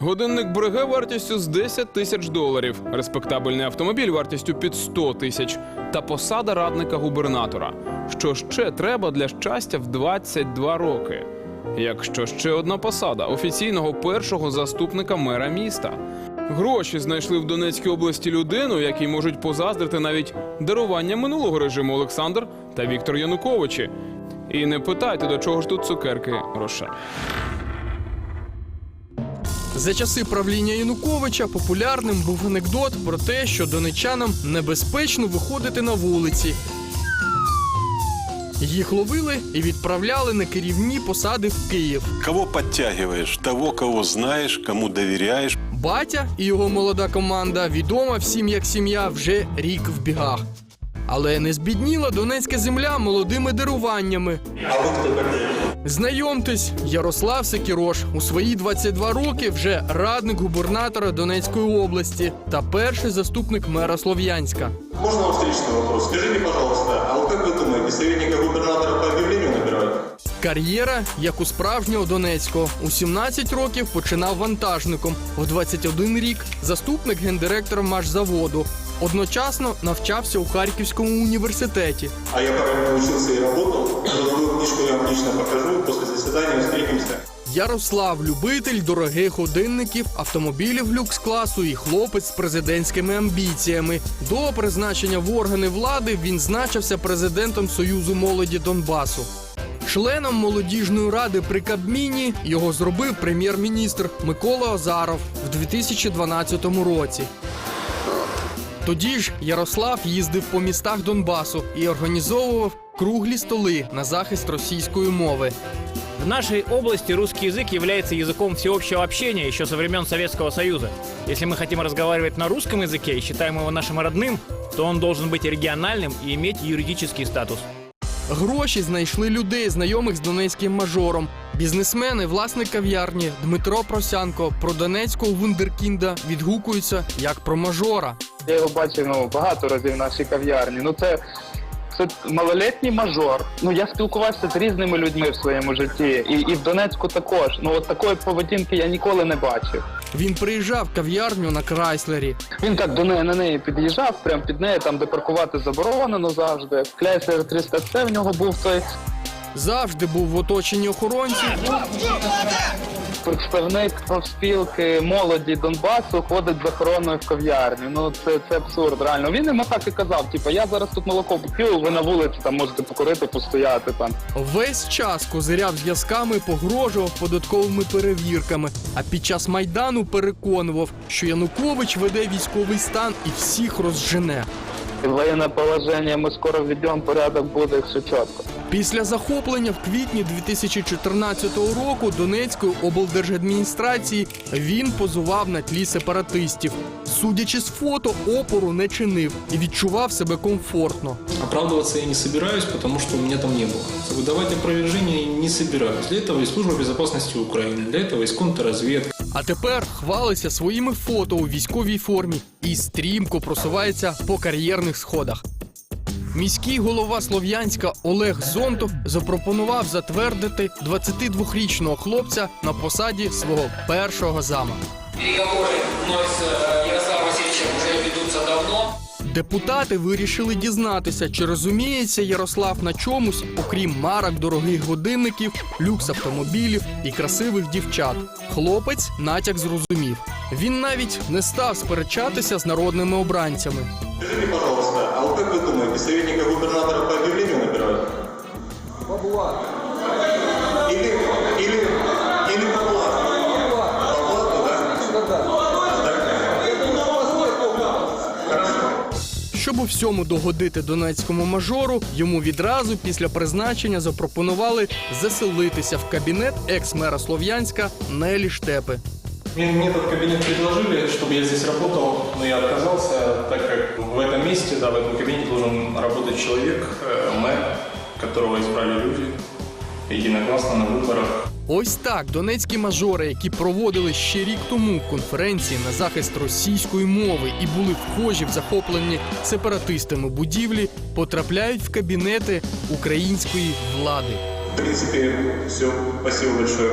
Годинник Бреге вартістю з 10 тисяч доларів, респектабельний автомобіль вартістю під 100 тисяч та посада радника губернатора. Що ще треба для щастя в 22 роки? Якщо ще одна посада офіційного першого заступника мера міста. Гроші знайшли в Донецькій області людину, якій можуть позаздрити навіть дарування минулого режиму Олександр та Віктор Януковичі. І не питайте, до чого ж тут цукерки Роше. За часи правління Януковича популярним був анекдот про те, що донечанам небезпечно виходити на вулиці. Їх ловили і відправляли на керівні посади в Київ. Кого подтягиваешь? Того, кого знаешь, кому доверяешь. Батя і його молода команда відома всім як сім'я вже рік в бігах. Але не збідніла донецька земля молодими даруваннями. Знайомтесь, Ярослав Секірош у свої 22 роки вже радник губернатора Донецької області та перший заступник мера Слов'янська. Можно вам встречный вопрос? Скажите, пожалуйста, а вот как вы думаете, советника губернатора по объявлению набирают? Кар'єра, як у справжнього Донецького, у 17 років починав вантажником. В 21 рік заступник гендиректора машзаводу. Одночасно навчався у Харківському університеті. А я параллельно учился и работал. Трудовую книжку я вам лично покажу. После заседания встретимся. Ярослав любитель дорогих годинників, автомобілів люкс-класу і хлопець з президентськими амбіціями. До призначення в органи влади він значився президентом Союзу молоді Донбасу. Членом молодіжної ради при Кабміні його зробив прем'єр-міністр Микола Озаров в 2012 році. Тоді ж Ярослав їздив по містах Донбасу і організовував круглі столи на захист російської мови. В нашей области русский язык является языком всеобщего общения еще со времен Советского Союза. Если мы хотим разговаривать на русском языке и считаем его нашим родным, то он должен быть региональным и иметь юридический статус. Гроші знайшли людей, знайомих з донецьким мажором. Бізнесмени, власник кав'ярні Дмитро Просянко про донецького вундеркінда відгукуються як про мажора. Я його бачив ну, багато разів в нашій кав'ярні. Ну це, це малолітній мажор. Ну я спілкувався з різними людьми в своєму житті, і, і в Донецьку також. Ну от такої поведінки я ніколи не бачив. Він приїжджав в кав'ярню на Крайслері. Він так до неї на неї під'їжджав, прямо під нею, там де паркувати заборонено завжди. Кляйслер 300C в нього був той Завжди був в оточенні охоронців. Представник профспілки молоді Донбасу ходить з охороною в кав'ярню. Ну це, це абсурд, реально. Він йому так і казав: типу, я зараз тут молоко поп'ю, ви на вулиці там можете покурити, постояти там. Весь час козиряв зв'язками, погрожував податковими перевірками. А під час майдану переконував, що Янукович веде військовий стан і всіх розжене. Воєнне положення, ми скоро введемо, порядок буде все чітко. Після захоплення в квітні 2014 року Донецької облдержадміністрації він позував на тлі сепаратистів. Судячи з фото, опору не чинив і відчував себе комфортно. Оправдываться я не собираюсь, потому что у меня там не было. Выдавать опровержение не собираюсь. Для этого есть служба безопасности Украины, для этого есть контрразведка. А тепер хвалиться своїми фото у військовій формі і стрімко просувається по кар'єрних сходах. Міський голова Слов'янська Олег Зонтов запропонував затвердити 22-річного хлопця на посаді свого першого зама. Переговоры мной с э, Ярославом Васильовичем вже ведуться давно. Депутати вирішили дізнатися, чи розуміється Ярослав на чомусь, окрім марок дорогих годинників, люкс автомобілів і красивих дівчат. Хлопець натяк зрозумів. Він навіть не став сперечатися з народними обранцями. Скажите, пожалуйста, а вот как вы думаете, советника губернатора по объявлению набирают? Бабла. Щоб у всьому догодити донецькому мажору, йому відразу після призначення запропонували заселитися в кабінет екс-мера Слов'янська Нелі Штепи. Мне, мне этот кабинет предложили, чтобы я здесь работал, но я отказался, так как в этом месте, да, в этом кабинете должен работать человек, э, мэр, которого избрали люди единогласно на виборах. Ось так донецькі мажори, які проводили ще рік тому конференції на захист російської мови і були вхожі в захоплені сепаратистами будівлі, потрапляють в кабінети української влади. В принципі, все. Спасибо большое.